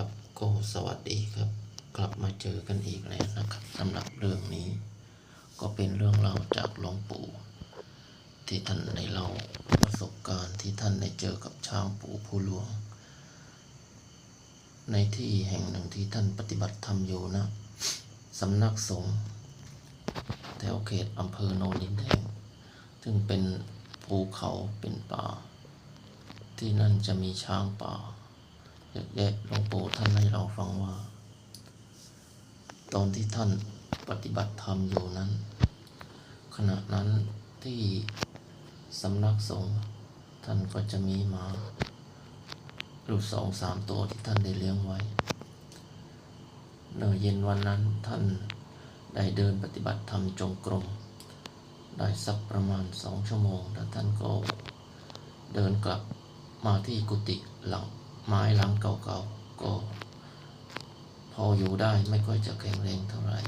ครับก็สวัสดีครับ กลับมาเจอกันอีกแล้วนะครับสำหรับเรื่องนี้ ก็เป็นเรื่องเล่าจากหลวงปู่ ที่ท่านได้เล่าประสบการณ์ที่ท่านได้เจอกับช้างปู่ผู้หลวง ในที่แห่งหนึ่งที่ท่านปฏิบัติธรรมอยู่นะสำนักสงฆ์แถวเขตอำเภอโนนดินแดงซึ่งเป็นภูเขาเป็นป่า ที่นั่นจะมีช้างป่า เยอะแยะหลวงปู่ท่านให้เราฟังว่า ตอนที่ท่านปฏิบัติธรรมอยู่นั้น ขณะนั้นที่สำนักสงฆ์ท่านก็จะมีหมาอยู่สองสามตัวที่ท่านได้เลี้ยงไว้เนอเย็นวันนั้นท่านได้เดินปฏิบัติธรรมจงกรมได้สักประมาณสองชั่วโมง แล้วท่านก็เดินกลับมาที่กุฏิหลัง ไม้หลังเก่าๆก็พออยู่ได้ไม่ค่อยจะแข็งแรงเท่าไหร่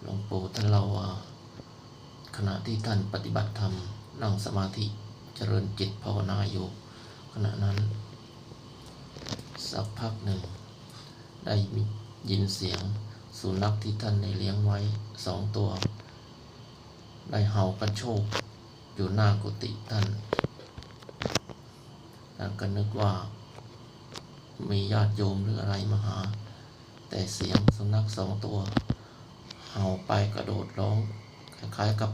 หลวงปู่ท่านเล่าว่าขณะที่ท่านปฏิบัติธรรมนั่งสมาธิเจริญจิตภาวนาอยู่ ขณะนั้น สักพักหนึ่ง ได้ยินเสียงสุนัขที่ท่านได้เลี้ยงไว้สองตัว ได้เห่ากระโชกอยู่หน้ากุฏิท่านท่านก็นึกว่า มีญาติโยมหรืออะไรมาหา แต่เสียงสุนัขสองตัว เห่าไปกระโดดร้อง คล้ายๆกับ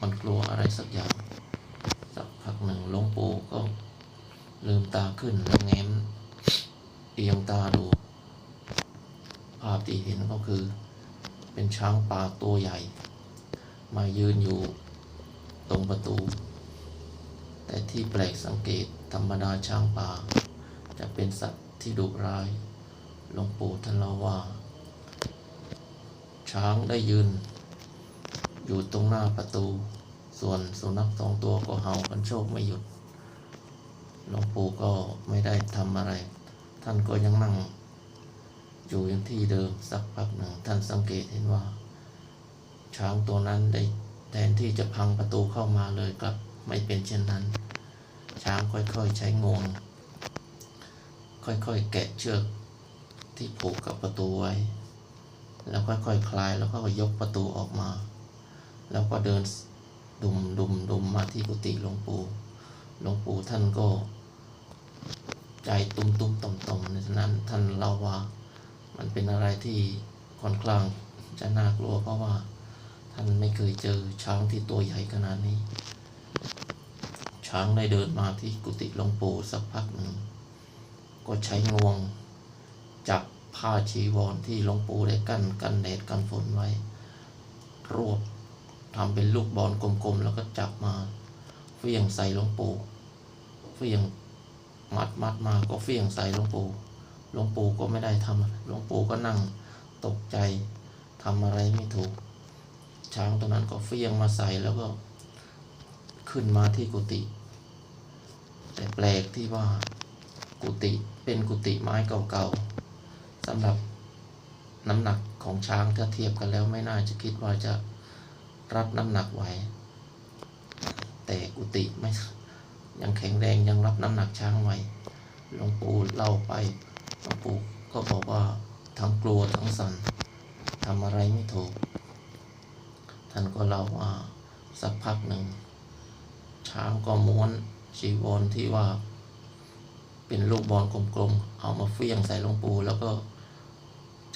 มันกลัวอะไรสักอย่าง สักพักหนึ่งหลวงปู่ก็ลืมตาขึ้นแล้วแง้มเอียงตาดู ภาพที่เห็นก็คือ เป็นช้างป่าตัวใหญ่ มายืนอยู่ตรงประตู แต่ที่แปลกสังเกตธรรมดาช้างป่า จะเป็นสัตว์ที่ดุร้าย หลวงปู่ท่านเล่าว่า ช้างได้ยืน อยู่ตรงหน้าประตู ส่วนสุนัขสองตัวก็เห่ากันโชคไม่หยุด หลวงปู่ก็ไม่ได้ทำอะไร ท่านก็ยังนั่ง อยู่อย่างที่เดิมสักพักหนึ่ง ท่านสังเกตเห็นว่า ช้างตัวนั้นได้แทนที่จะพังประตูเข้ามาเลยกลับไม่เป็นเช่นนั้น ช้างค่อยๆใช้งวง ค่อยๆ แกะเชือกที่ผูกกับประตูไว้ แล้วค่อยๆคลายแล้วก็ยกประตูออกมา แล้วก็เดินดุมดุมดุมมาที่กุฏิหลวงปู่หลวงปู่ท่านก็ใจตุ้มตุ้มต่อมต่อมในนั้นท่านเล่าว่ามันเป็นอะไรที่ค่อนข้างจะน่ากลัวเพราะว่าท่านไม่เคยเจอช้างที่ตัวใหญ่ขนาดนี้ ช้างได้เดินมาที่กุฏิหลวงปู่สักพักหนึ่ง ก็ใช้งวง จับผ้าชีวรที่หลวงปู่ได้กั้นกันแดดกันฝนไว้ รวบทำเป็นลูกบอลกลมๆ แล้วก็จับมาเฟี้ยงใส่หลวงปู่เฟี้ยงมัดมัดมาก็เฟี้ยงใส่หลวงปู่หลวงปู่ก็ไม่ได้ทำหลวงปู่ก็นั่งตกใจทำอะไรไม่ถูก ช้างตัวนั้นก็เฟี้ยงมาใส่แล้วก็ขึ้นมาที่กุฏิแต่แปลกที่ว่า กุฏิเป็นกุฏิไม้เก่าๆสำหรับน้ำหนักของช้างถ้าเทียบกันแล้วไม่น่าจะคิดว่าจะรับน้ำหนักไหวแต่กุฏิไม่ยังแข็งแรงยังรับน้ำหนักช้างไหวหลวงปู่เล่าไปหลวงปู่ก็บอกว่าทั้งกลัวทั้งสั่นทำอะไรไม่ถูก ท่านก็เล่าว่าสักพักหนึ่งช้างก็ม้วนชีวรที่ว่า เป็นลูกบอลกลมๆ เอามาเฟี้ยงใส่หลวงปู่แล้วก็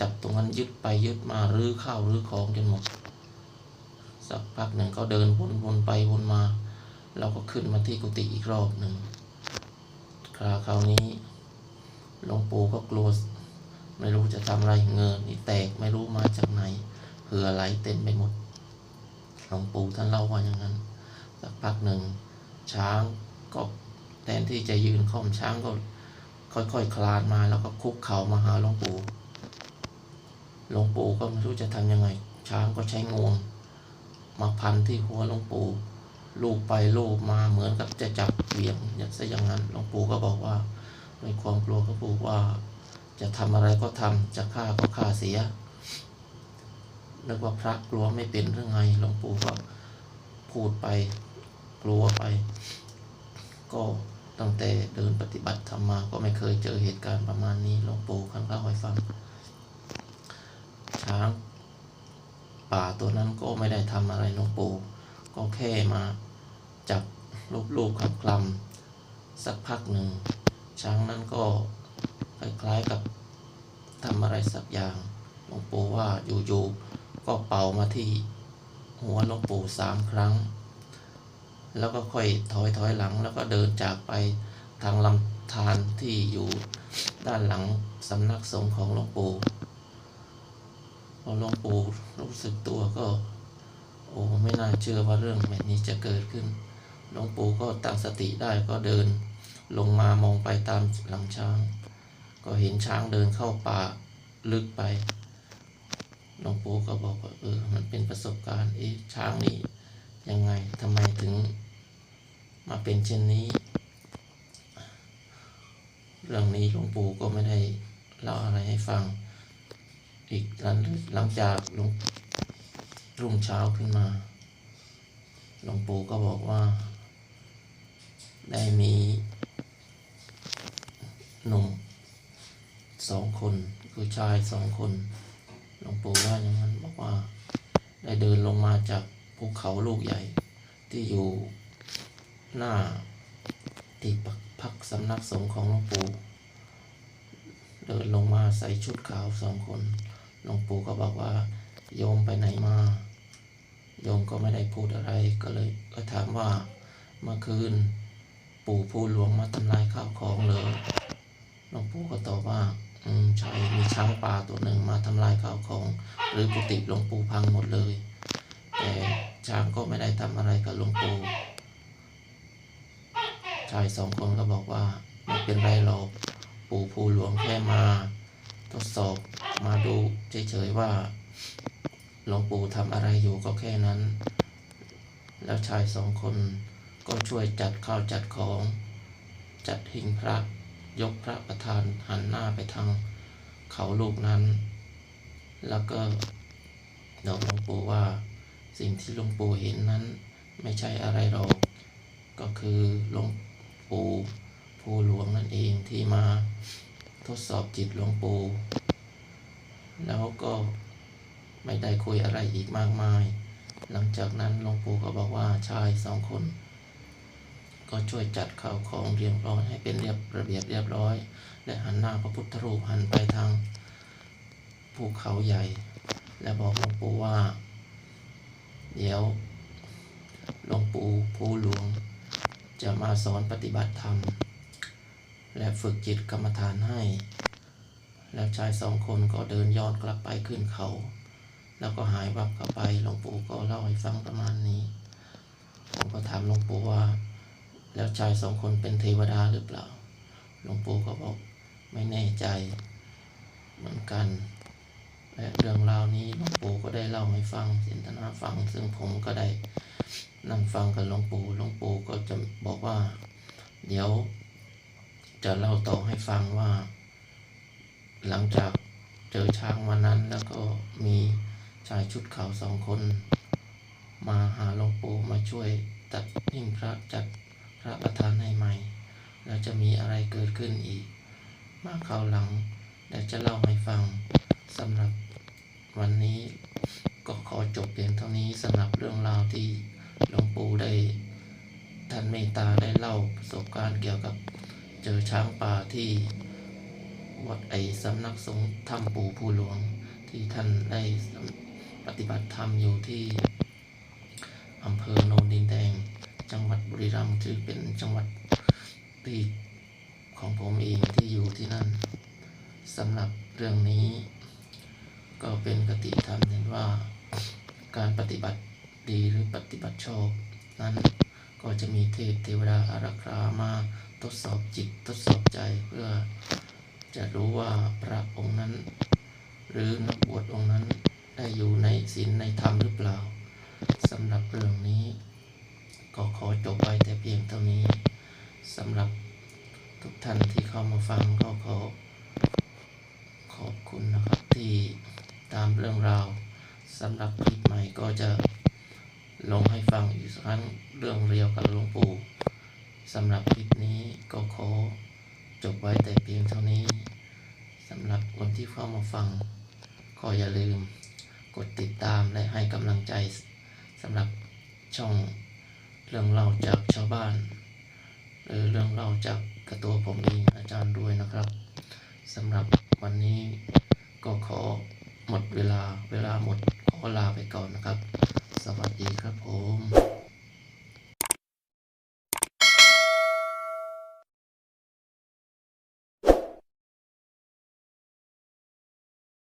จับตรงนั้นยึดไปยึดมารื้อข้าวรื้อของจนหมด สักพักหนึ่งเขาเดินวนๆไปวนมา เราก็ขึ้นมาที่กุฏิอีกรอบหนึ่งคราคราวนี้หลวงปู่ก็กลัวไม่รู้จะทำอะไรเงินนี่แตกไม่รู้มาจากไหนเหือไหลเต็มไปหมดหลวงปู่ท่านเล่าว่าอย่างนั้นสักพักหนึ่งช้างก็ นที่จะยืนค่อมช้างก็ค่อยๆคคลานมาแล้วก็คุกเข่ามาหาหลวงปู่หลวงปู่ก็ไม่รู้จะทำยังไง ช้างก็ใช้งวง มาพันที่หัวหลวงปู่ลูบไปลูบมาเหมือนกับจะจับเหวี่ยงอย่างซะอย่างนั้นหลวงปู่ก็บอกว่าในความกลัวก็บอกว่า จะทำอะไรก็ทำจะฆ่าก็ฆ่าเสียนึกว่าพระกลัวไม่เป็นหรือไงหลวงปู่ก็พูดไปกลัวไป ก็ ตั้งแต่เดินปฏิบัติธรรมมาก็ไม่เคยเจอเหตุการณ์ประมาณนี้หลวงปู่คันเล่าให้ฟัง ช้างป่าตัวนั้นก็ไม่ได้ทำอะไรหลวงปู่ ก็แค่มาจับลูบๆคำคลำสักพักหนึ่ง ช้างนั้นก็คล้ายๆกับทำอะไรสักอย่างหลวงปู่ว่าอยู่ๆก็เป่ามาที่หัวหลวงปู่สามครั้ง แล้วก็ค่อยถอยถอยหลังแล้วก็เดินจากไปทางลำธารที่อยู่ด้านหลังสำนักสงฆ์ของหลวงปู่พอหลวงปู่รู้สึกตัวก็ โอ้ไม่น่าเชื่อว่าเรื่องแบบนี้จะเกิดขึ้นหลวงปู่ก็ตั้งสติได้ก็เดินลงมามองไปตามหลังช้าง ก็เห็นช้างเดินเข้าป่าลึกไปหลวงปู่ก็บอกว่าเออมันเป็นประสบการณ์เอ๊ะช้างนี่ยังไงทำไมถึงมา เป็นเช่นนี้ เรื่องนี้หลวงปู่ก็ไม่ได้เล่าอะไรให้ฟัง อีกหลังหลังจากหลวงรุ่งเช้าขึ้นมา หลวงปู่ก็บอกว่า ได้มีหนุ่มสองคนคือชายสองคน หลวงปู่ว่าอย่างนั้นบอกว่า ได้เดินลงมาจากภูเขาลูกใหญ่ที่อยู่ หน้าที่พักสำนักสงฆ์ของหลวงปู่เดินลงมาใส่ชุดขาวสองคนหลวงปู่ก็บอกว่าโยมไปไหนมา โยมก็ไม่ได้พูดอะไรก็เลยก็ถามว่าเมื่อคืน ปู่ผู้หลวงมาทำลายข้าวของเลยหลวงปู่ก็ตอบว่าอืมใช่มีช้างป่าตัวหนึ่งมาทำลายข้าวของ หรือกุฏิหลวงปู่พังหมดเลย แต่ช้างก็ไม่ได้ทำอะไรกับหลวงปู่ ชายสองคนก็บอกว่าไม่เป็นไรหรอกปู่ผู้หลวงแค่มา ทดสอบมาดูเฉยๆว่าหลวงปู่ทำอะไรอยู่ก็แค่นั้น แล้วชายสองคนก็ช่วยจัดข้าวจัดของ จัดหิ้งพระยกพระประธานหันหน้าไปทางเขาลูกนั้น แล้วก็บอกหลวงปู่ว่าสิ่งที่หลวงปู่เห็นนั้นไม่ใช่อะไรหรอก ก็คือหลวง ปู่ผู้หลวงนั่นเองที่มาทดสอบจิตหลวงปู่แล้วก็ไม่ได้คุยอะไรอีกมากมาย หลังจากนั้นหลวงปู่ก็บอกว่าชายสองคน ก็ช่วยจัดข้าวของเรียงร้อยให้เป็นเรียบระเบียบเรียบร้อย และหันหน้าพระพุทธรูปหันไปทางภูเขาใหญ่ และบอกหลวงปู่ว่า เดี๋ยวหลวงปู่ผู้หลวง จะมาสอนปฏิบัติธรรม และฝึกจิตกรรมฐานให้ แล้วชายสองคนก็เดินย้อนกลับไปขึ้นเขา แล้วก็หายวับเข้าไปหลวงปู่ก็เล่าให้ฟังประมาณนี้ผมก็ถามหลวงปู่ว่า แล้วชายสองคนเป็นเทวดาหรือเปล่าหลวงปู่ก็บอกไม่แน่ใจเหมือนกันและเรื่องราวนี้หลวงปู่ก็ได้เล่าให้ฟังสินธนาฟัง ซึ่งผมก็ได้ นั่งฟังกับหลวงปู่หลวงปู่ก็จะบอกว่า เดี๋ยวจะเล่าต่อให้ฟังว่า หลังจากเจอช้างวันนั้นแล้วก็มีชายชุดขาวสองคน มาหาหลวงปู่มาช่วยตัดหิ้งพระจัดพระประธานให้ใหม่ แล้วจะมีอะไรเกิดขึ้นอีก มาคราวหลังเดี๋ยวจะเล่าให้ฟังสำหรับวันนี้ก็ขอจบเพียงเท่านี้สำหรับเรื่องราวที่ หลวงปู่ได้ท่านเมตตาได้เล่าประสบการณ์เกี่ยวกับเจอช้างป่าที่วัดไอสำนักสงฆ์ถ้ำปู่ภูหลวงที่ท่านได้ปฏิบัติธรรมอยู่ที่อำเภอโนนดินแดง จังหวัดบุรีรัมย์ถือเป็นจังหวัดที่ของผมเองที่อยู่ที่นั่นสำหรับเรื่องนี้ ก็เป็นกติธรรมเห็นว่าการปฏิบัติ ดีหรือปฏิบัติชอบ นั้นก็จะมีเทพเทวดาอารักขามาทดสอบจิตทดสอบใจเพื่อจะรู้ว่าพระองค์นั้น หรือนักบวชองค์นั้นได้อยู่ในศีลในธรรมหรือเปล่าสำหรับเรื่องนี้ ก็ขอจบไว้แต่เพียงเท่านี้สำหรับทุกท่านที่เข้ามาฟังก็ขอขอบคุณนะครับที่ตามเรื่องราวสำหรับคลิปใหม่ก็จะ ลงให้ฟังอีกสักครั้งเรื่องเรียวกับหลวงปู่สำหรับคลิปนี้ก็ขอจบไว้แต่เพียงเท่านี้สำหรับคนที่เข้ามาฟังก็อย่าลืมกดติดตามและให้กำลังใจสำหรับช่องเรื่องเล่าจากชาวบ้านหรือเรื่องเล่าจากกระตัวผมเองอาจารย์ด้วยนะครับสำหรับวันนี้ก็ขอหมดเวลาเวลาหมดขอลาไปก่อนนะครับ สวัสดีครับผม